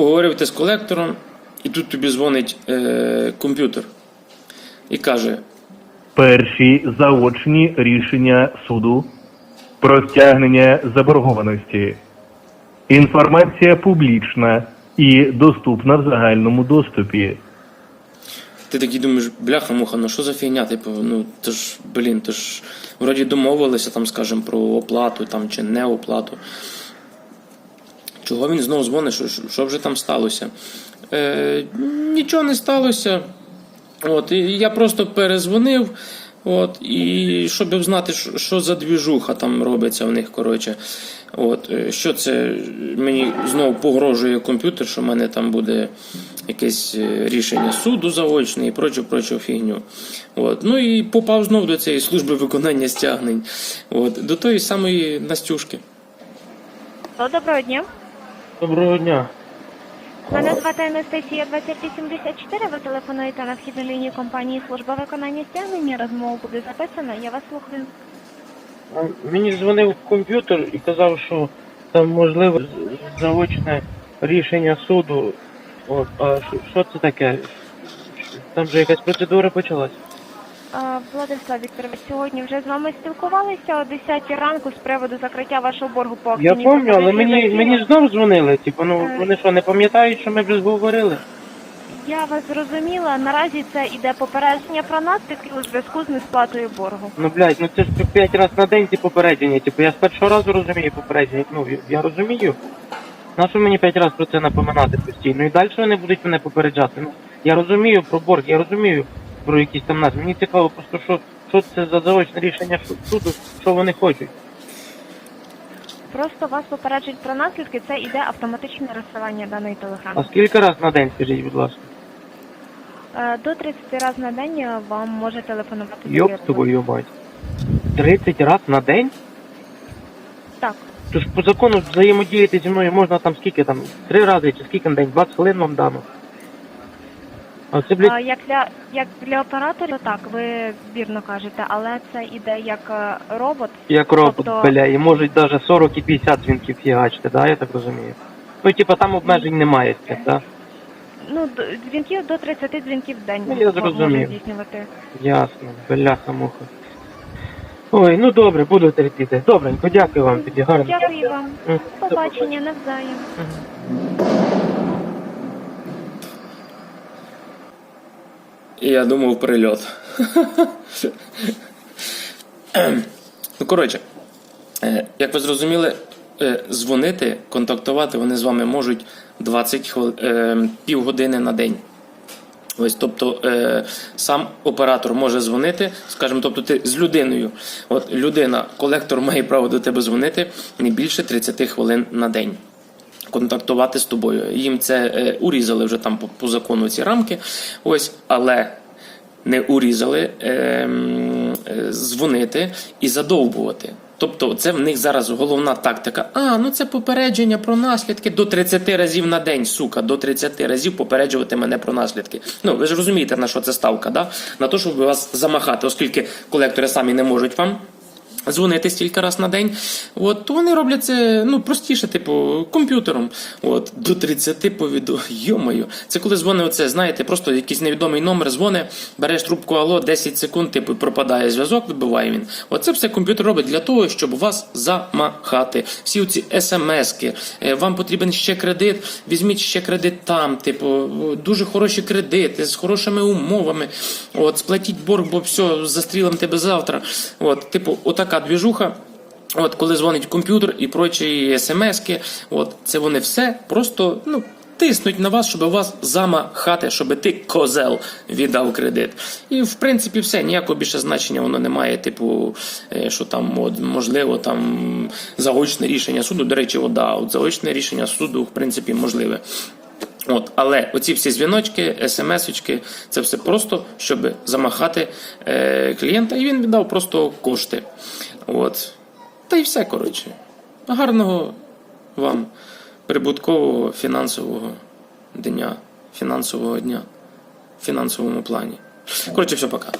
поговорив ти з колектором, і тут тобі дзвонить е, комп'ютер і каже: Перші заочні рішення суду про стягнення заборгованості. Інформація публічна і доступна в загальному доступі. Ти такий думаєш, бляха-муха, ну що за фігня? Типу, ну то ж, блін, то ж вроді домовилися там, скажімо, про оплату там чи не оплату. Чого він знову дзвонить, що, що- вже там сталося? Е, нічого не сталося. От, і я просто перезвонив. От, і щоб знати, що, за двіжуха там робиться в них, коротше. От, е, що це мені знову погрожує комп'ютер, що в мене там буде якесь е, рішення суду заочне і прочу, прочу фігню. От. Ну і попав знов до цієї служби виконання стягнень. От, до тої самої Настюшки. Доброго дня. Доброго дня. Мене звати Анастасія 2374. Ви телефонуєте на вхідну лінію компанії служба виконання стягнення. Розмова буде записана. Я вас слухаю. Мені дзвонив комп'ютер і казав, що там можливо заочне рішення суду. От, а що- що це таке? Там вже якась процедура почалась. Владислав Вікторович, сьогодні вже з вами спілкувалися о 10 ранку з приводу закриття вашого боргу по Я акційній пам'ятаю, але мені, мені Києвом. знов дзвонили. Типу, ну Е. вони що, не пам'ятають, що ми вже говорили? Я вас зрозуміла. Наразі це іде попередження про наслідки у зв'язку з несплатою боргу. Ну блядь, ну це ж п'ять разів на день ці попередження. Типу, я з першого разу розумію попередження. Ну я- я розумію. На що мені п'ять разів про це напоминати постійно? І далі вони будуть мене попереджати. Ну я розумію про борг, я розумію про якісь там нас. Мені цікаво просто, що, що це за заочне рішення суду, що вони хочуть. Просто вас попереджують про наслідки. Це іде автоматичне розсилання даної А скільки раз на день, скажіть, будь ласка? Е, До 30 разів на день е, вам може телефонувати. Йоп довірливий. твою мать. 30 раз на день? Так. Тож по закону взаємодіяти зі мною можна там скільки там? Три рази чи скільки на день? 20 хвилин вам дано. А це, блядь, А, Як для як для операторів, так ви вірно кажете, але це іде як е, робот. Як робот, Тобто- бля, і можуть навіть 40 і 50 дзвінків фігачити, да, я так розумію. Ну, типа там обмежень немає з цим, да? Ну д- дзвінків до 30 дзвінків в день Ну, я можна зрозумів. здійснювати. Ясно, бляха муха. Ой, ну добре, буду терпіти. Добренько, дякую вам тоді, гарно. Дякую вам. М, Побачення навзаєм. Я думав прильот. ну, коротше, е, як ви зрозуміли, е, дзвонити, контактувати вони з вами можуть 20 хвил... е, півгодини на день. Ось, тобто е, сам оператор може дзвонити, скажімо, тобто ти з людиною. От людина, колектор має право до тебе дзвонити не більше 30 хвилин на день. Контактувати з тобою. Їм це е, урізали вже там по, по закону ці рамки. Ось, але не урізали е, е, дзвонити і задовбувати. Тобто, це в них зараз головна тактика. А, ну це попередження про наслідки до 30 разів на день, сука, до 30 разів попереджувати мене про наслідки. Ну, ви ж розумієте, на що це ставка, да? На те, щоб вас замахати, оскільки колектори самі не можуть вам. Дзвонити стільки раз на день, от то вони роблять це ну простіше, типу комп'ютером. От до 30 повіду. Йомаю, це коли дзвонить оце, знаєте, просто якийсь невідомий номер дзвони, береш трубку, алло, 10 секунд, типу пропадає зв'язок, вибиває він. Оце все комп'ютер робить для того, щоб вас замахати. Всі ці смски. Е, Вам потрібен ще кредит, візьміть ще кредит там. Типу, дуже хороші кредити з хорошими умовами. От, сплатіть борг, бо все, застрілим тебе завтра. От, типу, отака двіжуха. От, коли дзвонить комп'ютер і прочі смски, от це вони все просто ну. Тиснуть на вас, щоб вас замахати, щоб ти козел віддав кредит. І в принципі все, ніякого більше значення воно не має. Типу, е, що там от, можливо там заочне рішення суду. До речі, от, да, от заочне рішення суду, в принципі, можливе. От, але оці всі дзвіночки, смс-очки, це все просто, щоб замахати е, клієнта, і він віддав просто кошти. От. Та й все, коротше. Гарного вам прибуткового фінансового дня, фінансового дня, в фінансовому плані. Коротше, все, пока.